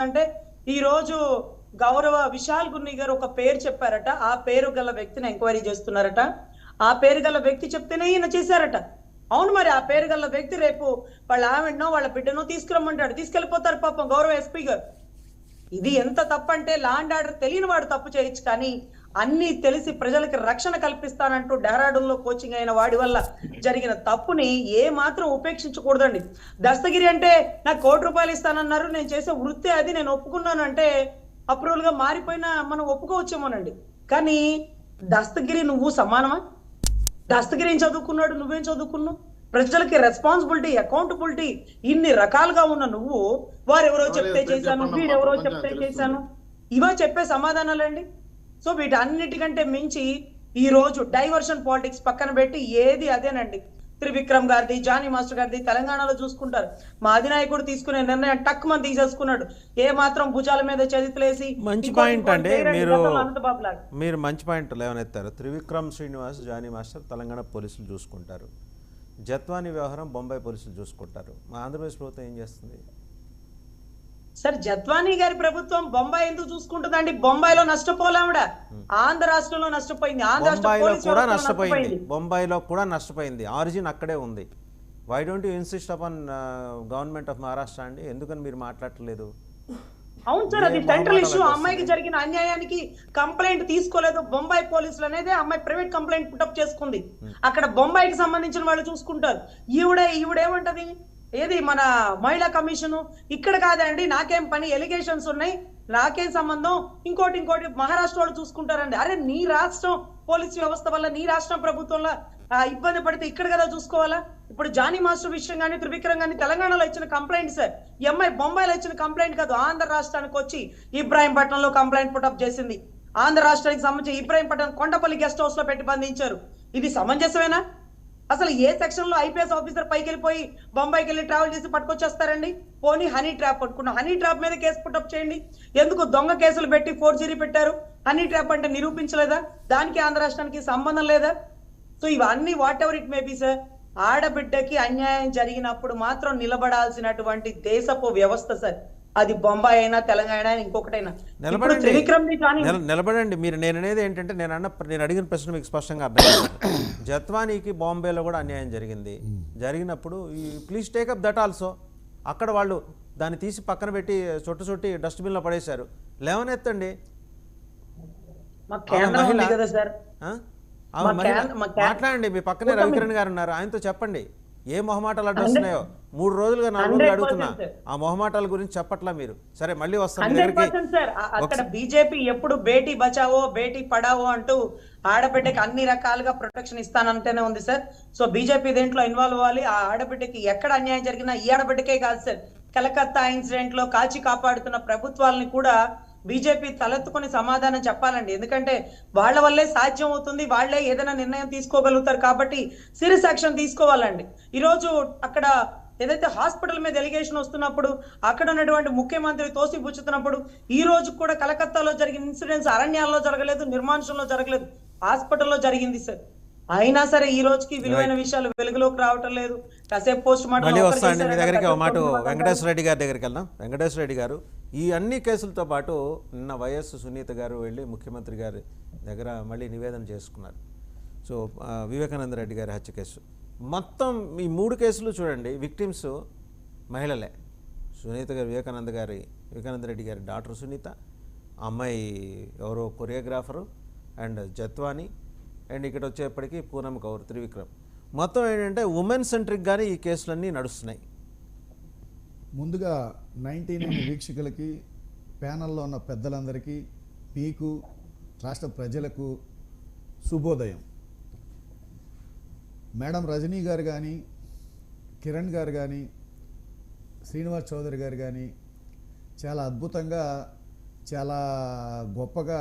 అంటే ఈ రోజు గౌరవ విశాల్ గున్ని గారు ఒక పేరు చెప్పారట. ఆ పేరు గల వ్యక్తిని ఎంక్వైరీ చేస్తున్నారట. ఆ పేరు గల వ్యక్తి చెప్తేనే ఈయన చేశారట. అవును మరి ఆ పేరు గల వ్యక్తి రేపు వాళ్ళ ఆవిడనో వాళ్ళ బిడ్డనో తీసుకురమ్మంటాడు. తీసుకెళ్ళిపోతారు పాపం గౌరవ ఎస్పీ గారు. ఇది ఎంత తప్పంటే లాండ్ ఆర్డర్ తెలియని వాడు తప్పు చేయొచ్చు కానీ అన్ని తెలిసి ప్రజలకి రక్షణ కల్పిస్తానంటూ డెహ్రాడూన్లో కోచింగ్ అయిన వాడి వల్ల జరిగిన తప్పుని ఏ మాత్రం ఉపేక్షించకూడదండి. దస్తగిరి అంటే నాకు కోటి రూపాయలు ఇస్తానన్నారు నేను చేసే వృత్తి అది నేను ఒప్పుకున్నాను అంటే అప్రూవల్గా మారిపోయినా మనం ఒప్పుకోవచ్చేమోనండి. కానీ దస్తగిరి నువ్వు సమానమా? దస్తగిరి ఏం చదువుకున్నాడు నువ్వేం చదువుకున్నావు? ప్రజలకి రెస్పాన్సిబిలిటీ అకౌంటబిలిటీ ఇన్ని రకాలుగా ఉన్న నువ్వు వారెవరో చెప్తే చేశాను వీరెవరో చెప్తే చేశాను. ఇవో చెప్పే సమాధానాలండి? సో వీటన్నిటికంటే మించి ఈ రోజు డైవర్షన్ పాలిటిక్స్ పక్కన పెట్టి ఏది అదేనండి. త్రివిక్రమ్ గారిది జానీ మాస్టర్ గారిది తెలంగాణలో చూసుకుంటారు. మా అధినాయకుడు తీసుకునే నిర్ణయం టక్ మంది తీసేసుకున్నాడు. ఏ మాత్రం భుజాల మీద చేతులేసి మంచి పాయింట్ అండి. మీరు. మీరు మంచి పాయింట్ లేవనెత్తారు. త్రివిక్రమ్ శ్రీనివాస్ జానీ మాస్టర్ తెలంగాణ పోలీసులు చూసుకుంటారు. జత్వాని వ్యవహారం బొంబాయి పోలీసులు చూసుకుంటారు. మా ఆంధ్రప్రదేశ్ ప్రభుత్వం ఏం చేస్తుంది? సార్ జత్వానీ గారి ప్రభుత్వం బొంబాయి ఎందుకు చూసుకుంటుందండి? బొంబాయిలో నష్టపోలేవిడ ఆంధ్ర రాష్ట్రంలో నష్టపోయింది. ఆంధ్ర బొంబాయిలో కూడా నష్టపోయింది. బొంబాయిలో కూడా నష్టపోయింది. ఆరిజిన్ అక్కడే ఉంది. Why don't you insist upon government of Maharashtra అండి? ఎందుకని మీరు మాట్లాడట్లేదు? అవును సార్ అది సెంట్రల్ ఇష్యూ? అమ్మాయికి జరిగిన అన్యాయానికి కంప్లైంట్ తీసుకోలేదు. బొంబాయి పోలీసులు అనేది అమ్మాయి ప్రైవేట్ కంప్లైంట్ పుటప్ చేసుకుంది. అక్కడ బొంబాయికి సంబంధించిన వాళ్ళు చూసుకుంటారు. ఈవిడే ఈవిడేమంటది ఏది? మన మహిళా కమిషను? ఇక్కడ కాదండి నాకేం పని? ఎలిగేషన్స్ ఉన్నాయి. నాకేం సంబంధం? ఇంకోటి ఇంకోటి మహారాష్ట్ర వాళ్ళు చూసుకుంటారండి. అరే నీ రాష్ట్రం పోలీస్ వ్యవస్థ వల్ల నీ రాష్ట్ర ప్రభుత్వంలో ఇబ్బంది పడితే ఇక్కడ కదా చూసుకోవాలా? ఇప్పుడు జానీ మాస్టర్ విషయం కానీ త్రివిక్రమ్ కానీ తెలంగాణలో ఇచ్చిన కంప్లైంట్ సార్. ఎంఐ బొంబాయిలో ఇచ్చిన కంప్లైంట్ కాదు. ఆంధ్ర రాష్ట్రానికి వచ్చి ఇబ్రాహీంపట్నంలో కంప్లైంట్ పుటప్ చేసింది. ఆంధ్ర రాష్ట్రానికి సంబంధించి ఇబ్రాహీంపట్నం కొండపల్లి గెస్ట్ హౌస్లో పెట్టి బంధించారు. ఇది సమంజసమేనా? అసలు ఏ సెక్షన్లో ఐపీఎస్ ఆఫీసర్ పైకి వెళ్ళిపోయి బొంబాయికి వెళ్ళి ట్రావెల్ చేసి పట్టుకొచ్చేస్తారండి? పోనీ హనీ ట్రాప్ పట్టుకున్న హనీ ట్రాప్ మీద కేసు పుట్టప్ చేయండి. ఎందుకు దొంగ కేసులు పెట్టి ఫోర్జరీ పెట్టారు? హనీ ట్రాప్ అంటే నిరూపించలేదా? దానికి ఆంధ్ర రాష్ట్రానికి సంబంధం లేదా? సో ఇవన్నీ whatever it may be sir ఆడబిడ్డకి అన్యాయం జరిగినప్పుడు మాత్రం నిలబడాల్సినటువంటి దేశపు వ్యవస్థ సార్ అది బొంబాయి అయినా తెలంగాణ అయినా ఇంకొకటైనా. నిలబడండి. నిలబడండి. మీరు నేను అనేది ఏంటంటే నేను అన్న నేను అడిగిన ప్రశ్న మీకు స్పష్టంగా అర్థం జత్వానీకి బాంబేలో కూడా అన్యాయం జరిగింది. జరిగినప్పుడు ఈ ప్లీజ్ టేకప్ దట్ ఆల్సో. అక్కడ వాళ్ళు దాన్ని తీసి పక్కన పెట్టి చుట్టు చుట్టి డస్ట్బిన్లో పడేశారు. లేవనెత్తండి. మాట్లాడండి మీ పక్కనే రవికిరణ్ గారు ఉన్నారు. ఆయనతో చెప్పండి. ఏ మొహమాటాలు అడ్డొస్తున్నాయో మూడు రోజులుగా నాలుగు రోజులు 100% అడుగుతున్నా. ఆ మొహమాటాల గురించి చెప్పట్లా మీరు? సరే మళ్ళీ వస్తాను అక్కడ బీజేపీ ఎప్పుడు బేటీ బచావో బేటీ పడావో అంటూ ఆడబిడ్డకి అన్ని రకాలుగా ప్రొటెక్షన్ ఇస్తానంటేనే ఉంది సార్. సో బీజేపీ దీంట్లో ఇన్వాల్వ్ అవ్వాలి? ఆ ఆడబిడ్డకి ఎక్కడ అన్యాయం జరిగినా ఈ ఆడబిడ్డకే కాదు సార్. కలకత్తా ఇన్సిడెంట్లో కాచి కాపాడుతున్న ప్రభుత్వాలని కూడా బీజేపీ తలెత్తుకొని సమాధానం చెప్పాలండి. ఎందుకంటే వాళ్ళ వల్లే సాధ్యం అవుతుంది వాళ్ళే ఏదైనా నిర్ణయం తీసుకోగలుగుతారు కాబట్టి సీరియస్ యాక్షన్ తీసుకోవాలండి. ఈరోజు అక్కడ ఏదైతే హాస్పిటల్ మీద ఎలిగేషన్ వస్తున్నప్పుడు అక్కడ ఉన్నటువంటి ముఖ్యమంత్రి తోసిపుచ్చుతున్నప్పుడు ఈ రోజు కూడా కలకత్తాలో జరిగిన ఇన్సిడెంట్స్ అరణ్యాల్లో జరగలేదు నిర్మానుషంలో జరగలేదు హాస్పిటల్లో జరిగింది సార్. అయినా సరే ఈ రోజుకి విలువైన విషయాలు వెలుగులోకి రావటం లేదు. కాసేపు పోస్ట్ వస్తాండి మీ దగ్గరికి ఒక మాట వెంకటేశ్వర రెడ్డి గారి దగ్గరికి వెళ్దాం. వెంకటేశ్వర రెడ్డి గారు ఈ అన్ని కేసులతో పాటు నిన్న వైఎస్ సునీత గారు వెళ్ళి ముఖ్యమంత్రి గారి దగ్గర మళ్ళీ నివేదన చేసుకున్నారు. సో వివేకానంద రెడ్డి గారి హత్య కేసు. మొత్తం ఈ మూడు కేసులు చూడండి విక్టిమ్స్ మహిళలే. సునీత గారు వివేకానంద గారి వివేకానంద రెడ్డి గారి డాక్టర్ సునీత అమ్మాయి ఎవరో కొరియోగ్రాఫరు అండ్ జత్వాని అండ్ ఇక్కడ వచ్చేప్పటికి పూనమ్ కౌర్ త్రివిక్రమ్. మొత్తం ఏంటంటే ఉమెన్ సెంట్రిక్గానే ఈ కేసులన్నీ నడుస్తున్నాయి. ముందుగా నైన్టీ నైన్ వీక్షకులకి ప్యానల్లో ఉన్న పెద్దలందరికీ మీకు రాష్ట్ర ప్రజలకు శుభోదయం. మేడం రజనీ గారు కానీ కిరణ్ గారు కానీ శ్రీనివాస్ చౌదరి గారు కానీ చాలా అద్భుతంగా చాలా గొప్పగా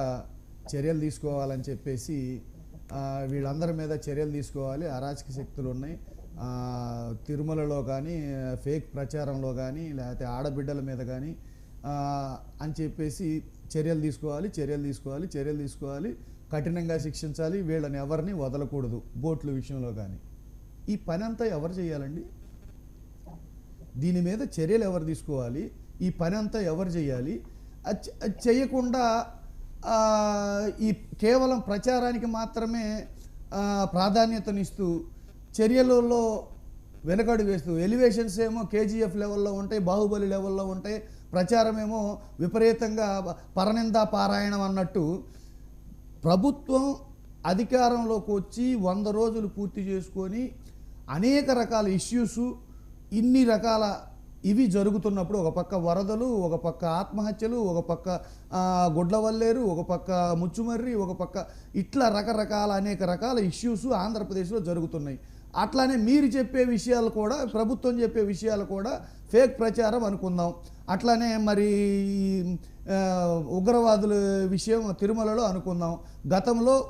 చర్యలు తీసుకోవాలని చెప్పేసి వీళ్ళందరి మీద చర్యలు తీసుకోవాలి. అరాచక శక్తులు ఉన్నాయి. తిరుమలలో కానీ ఫేక్ ప్రచారంలో కానీ లేకపోతే ఆడబిడ్డల మీద కానీ అని చెప్పేసి చర్యలు తీసుకోవాలి చర్యలు తీసుకోవాలి చర్యలు తీసుకోవాలి. కఠినంగా శిక్షించాలి. వీళ్ళని ఎవరిని వదలకూడదు బోట్ల విషయంలో కానీ. ఈ పని అంతా ఎవరు చేయాలండి? దీని మీద చర్యలు ఎవరు తీసుకోవాలి? ఈ పని అంతా ఎవరు చేయాలి? అది చేయకుండా ఈ కేవలం ప్రచారానికి మాత్రమే ప్రాధాన్యతనిస్తూ చర్యలలో వెనకడు వేస్తూ ఎలివేషన్స్ ఏమో కేజీఎఫ్ లెవెల్లో ఉంటాయి బాహుబలి లెవెల్లో ఉంటాయి ప్రచారం ఏమో విపరీతంగా పరనిందా పారాయణం అన్నట్టు ప్రభుత్వం అధికారంలోకి వచ్చి వంద రోజులు పూర్తి చేసుకొని అనేక రకాల ఇష్యూస్ ఇన్ని రకాల ఇవి జరుగుతున్నప్పుడు ఒక పక్క వరదలు ఒక పక్క ఆత్మహత్యలు ఒక పక్క గుడ్లవల్లేరు ఒక పక్క ముచ్చుమర్రి ఒక పక్క ఇట్లా రకరకాల అనేక రకాల ఇష్యూస్ ఆంధ్రప్రదేశ్లో జరుగుతున్నాయి. అట్లానే మీరు చెప్పే విషయాలు కూడా ప్రభుత్వం చెప్పే విషయాలు కూడా ఫేక్ ప్రచారం అనుకుందాం. అట్లానే మరి ఉగ్రవాదుల విషయం తిరుమలలో అనుకుందాం. గతంలో